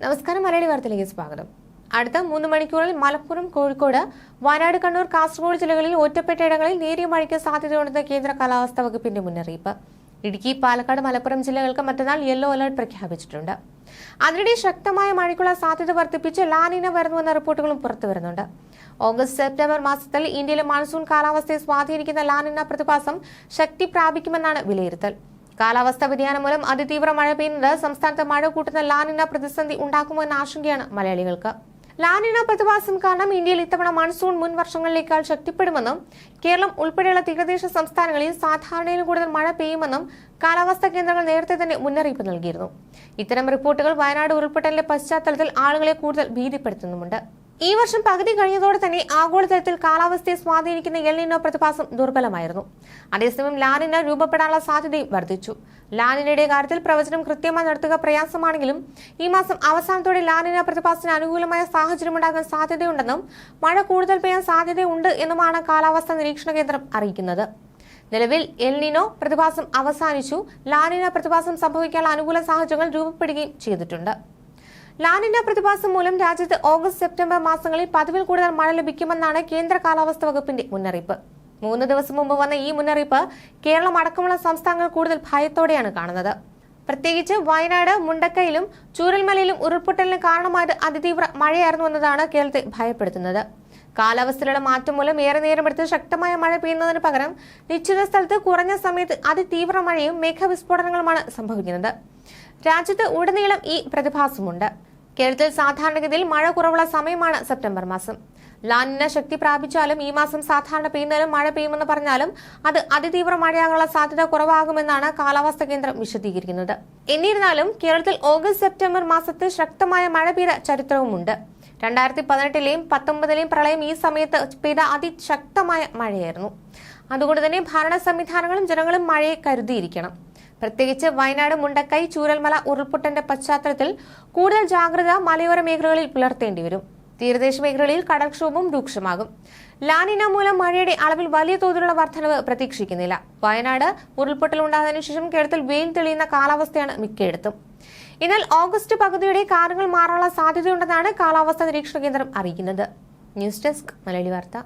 നമസ്കാരം മലയാളി വാർത്തയിലേക്ക് സ്വാഗതം. അടുത്ത മൂന്ന് മണിക്കൂറിൽ മലപ്പുറം കോഴിക്കോട് വയനാട് കണ്ണൂർ കാസർഗോഡ് ജില്ലകളിൽ ഒറ്റപ്പെട്ട ഇടങ്ങളിൽ നേരിയ മഴയ്ക്ക് സാധ്യതയുണ്ടെന്ന് കേന്ദ്ര കാലാവസ്ഥാ വകുപ്പിന്റെ മുന്നറിയിപ്പ്. ഇടുക്കി പാലക്കാട് മലപ്പുറം ജില്ലകൾക്ക് മറ്റന്നാൾ യെല്ലോ അലർട്ട് പ്രഖ്യാപിച്ചിട്ടുണ്ട്. അതിനിടെ ശക്തമായ മഴയ്ക്കുള്ള സാധ്യത വർദ്ധിപ്പിച്ച് ലാനിന വരുന്നുവെന്ന റിപ്പോർട്ടുകളും പുറത്തു വരുന്നുണ്ട്. ഓഗസ്റ്റ് സെപ്റ്റംബർ മാസത്തിൽ ഇന്ത്യയിലെ മൺസൂൺ കാലാവസ്ഥയെ സ്വാധീനിക്കുന്ന ലാനിന പ്രതിഭാസം ശക്തി പ്രാപിക്കുമെന്നാണ് വിലയിരുത്തൽ. കാലാവസ്ഥാ വ്യതിയാനം മൂലം അതിതീവ്ര മഴ പെയ്യുന്നത്. സംസ്ഥാനത്ത് മഴ കൂട്ടുന്ന ലാനിന പ്രതിസന്ധി ഉണ്ടാക്കുമെന്ന ആശങ്കയാണ് മലയാളികൾക്ക്. ലാനിന പ്രതിഭാസം കാരണം ഇന്ത്യയിൽ ഇത്തവണ മൺസൂൺ മുൻ വർഷങ്ങളിലേക്കാൾ ശക്തിപ്പെടുമെന്നും കേരളം ഉൾപ്പെടെയുള്ള തീരദേശ സംസ്ഥാനങ്ങളിൽ സാധാരണയിൽ കൂടുതൽ മഴ പെയ്യുമെന്നും കാലാവസ്ഥാ കേന്ദ്രങ്ങൾ നേരത്തെ തന്നെ മുന്നറിയിപ്പ് നൽകിയിരുന്നു. ഇത്തരം റിപ്പോർട്ടുകൾ വയനാട് ഉരുൾപൊട്ടലിന്റെ പശ്ചാത്തലത്തിൽ ആളുകളെ കൂടുതൽ ഭീതിപ്പെടുത്തുന്നുമുണ്ട്. ഈ വർഷം പകുതി കഴിഞ്ഞതോടെ തന്നെ ആഗോളതലത്തിൽ കാലാവസ്ഥയെ സ്വാധീനിക്കുന്ന എൽനിനോ പ്രതിഭാസം ദുർബലമായിരുന്നു. അതേസമയം ലാനിന രൂപപ്പെടാനുള്ള സാധ്യതയും വർദ്ധിച്ചു. ലാനിനയുടെ കാര്യത്തിൽ പ്രവചനം കൃത്യമായി നടത്തുക പ്രയാസമാണെങ്കിലും ഈ മാസം അവസാനത്തോടെ ലാനിന പ്രതിഭാസത്തിന് അനുകൂലമായ സാഹചര്യമുണ്ടാകാൻ സാധ്യതയുണ്ടെന്നും മഴ കൂടുതൽ പെയ്യാൻ സാധ്യതയുണ്ട് എന്നുമാണ് കാലാവസ്ഥാ നിരീക്ഷണ കേന്ദ്രം അറിയിക്കുന്നത്. നിലവിൽ എൽനിനോ പ്രതിഭാസം അവസാനിച്ചു. ലാനിന പ്രതിഭാസം സംഭവിക്കാനുള്ള അനുകൂല സാഹചര്യങ്ങൾ രൂപപ്പെടുകയും ചെയ്തിട്ടുണ്ട്. ലാനിന പ്രതിഭാസം മൂലം രാജ്യത്ത് ഓഗസ്റ്റ് സെപ്റ്റംബർ മാസങ്ങളിൽ പതിവിൽ കൂടുതൽ മഴ ലഭിക്കുമെന്നാണ് കേന്ദ്ര കാലാവസ്ഥാ വകുപ്പിന്റെ മുന്നറിയിപ്പ്. മൂന്ന് ദിവസം മുമ്പ് വന്ന ഈ മുന്നറിയിപ്പ് കേരളം അടക്കമുള്ള സംസ്ഥാനങ്ങൾ കൂടുതൽ ഭയത്തോടെയാണ് കാണുന്നത്. പ്രത്യേകിച്ച് വയനാട് മുണ്ടക്കയിലും ചൂരൽമലയിലും ഉരുൾപൊട്ടലിന് കാരണമായത് അതിതീവ്ര മഴയായിരുന്നു എന്നതാണ് കേരളത്തെ ഭയപ്പെടുത്തുന്നത്. കാലാവസ്ഥയിലുള്ള മാറ്റം മൂലം ഏറെ നേരമെടുത്ത് ശക്തമായ മഴ പെയ്യുന്നതിന് പകരം നിശ്ചിത സ്ഥലത്ത് കുറഞ്ഞ സമയത്ത് അതിതീവ്ര മഴയും മേഘവിസ്ഫോടനങ്ങളുമാണ് സംഭവിക്കുന്നത്. രാജ്യത്ത് ഉടനീളം ഈ പ്രതിഭാസമുണ്ട്. കേരളത്തിൽ സാധാരണഗതിയിൽ മഴ കുറവുള്ള സമയമാണ് സെപ്റ്റംബർ മാസം. ലാനിന് ശക്തി പ്രാപിച്ചാലും ഈ മാസം സാധാരണ പെയ്യുന്നതിലും മഴ പെയ്യുമെന്ന് പറഞ്ഞാലും അത് അതിതീവ്ര മഴയാകാനുള്ള സാധ്യത കുറവാകുമെന്നാണ് കാലാവസ്ഥാ കേന്ദ്രം വിശദീകരിക്കുന്നത്. എന്നിരുന്നാലും കേരളത്തിൽ ഓഗസ്റ്റ് സെപ്റ്റംബർ മാസത്തിൽ ശക്തമായ മഴ പെയ്ത ചരിത്രവുമുണ്ട്. രണ്ടായിരത്തി പതിനെട്ടിലെയും പത്തൊമ്പതിലെയും പ്രളയം ഈ സമയത്ത് പെയ്ത അതിശക്തമായ മഴയായിരുന്നു. അതുകൊണ്ട് തന്നെ ഭരണ സംവിധാനങ്ങളും ജനങ്ങളും മഴയെ കരുതിയിരിക്കണം. പ്രത്യേകിച്ച് വയനാട് മുണ്ടക്കൈ ചൂരൽമല ഉരുൾപൊട്ടന്റെ പശ്ചാത്തലത്തിൽ കൂടുതൽ ജാഗ്രത മലയോര മേഖലകളിൽ പുലർത്തേണ്ടി വരും. തീരദേശ മേഖലകളിൽ കടൽക്ഷോഭം രൂക്ഷമാകും. ലാനിന മൂലം മഴയുടെ അളവിൽ വലിയ തോതിലുള്ള വർധനവ് പ്രതീക്ഷിക്കുന്നില്ല. വയനാട് ഉരുൾപൊട്ടൽ ഉണ്ടായതിനു ശേഷം കേരളത്തിൽ വെയിൽ തെളിയുന്ന കാലാവസ്ഥയാണ് മിക്കയിടത്തും. എന്നാൽ ഓഗസ്റ്റ് പകുതിയുടെ കാറുകൾ മാറാനുള്ള സാധ്യതയുണ്ടെന്നാണ് കാലാവസ്ഥാ നിരീക്ഷണ കേന്ദ്രം അറിയിക്കുന്നത്. ന്യൂസ് ഡെസ്ക് മലയാളി വാർത്ത.